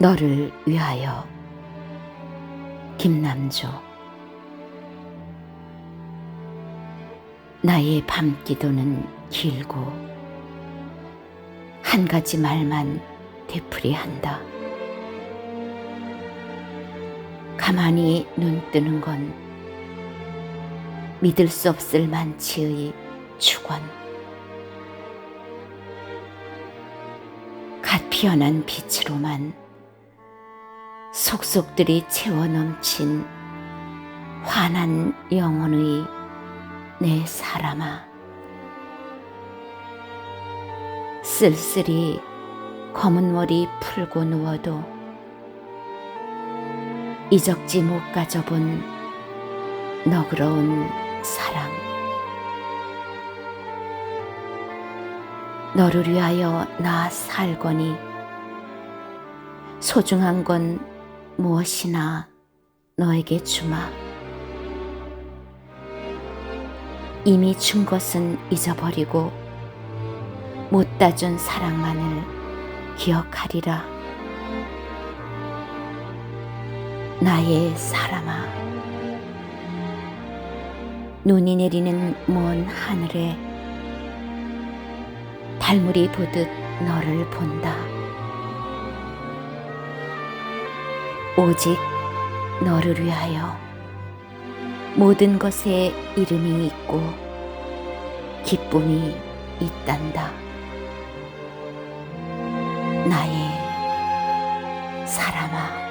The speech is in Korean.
너를 위하여 김남조 나의 밤기도는 길고 한 가지 말만 되풀이한다. 가만히 눈 뜨는 건 믿을 수 없을 만치의 축원. 갓 피어난 빛으로만 속속들이 채워 넘친 환한 영혼의 내 사람아. 쓸쓸히 검은 머리 풀고 누워도 이적지 못 가져본 너그러운 사랑. 너를 위하여 나 살거니 소중한 건 무엇이나 너에게 주마. 이미 준 것은 잊어버리고 못 따준 사랑만을 기억하리라. 나의 사람아. 눈이 내리는 먼 하늘에 달물이 보듯 너를 본다. 오직 너를 위하여 모든 것에 이름이 있고 기쁨이 있단다. 나의 사람아.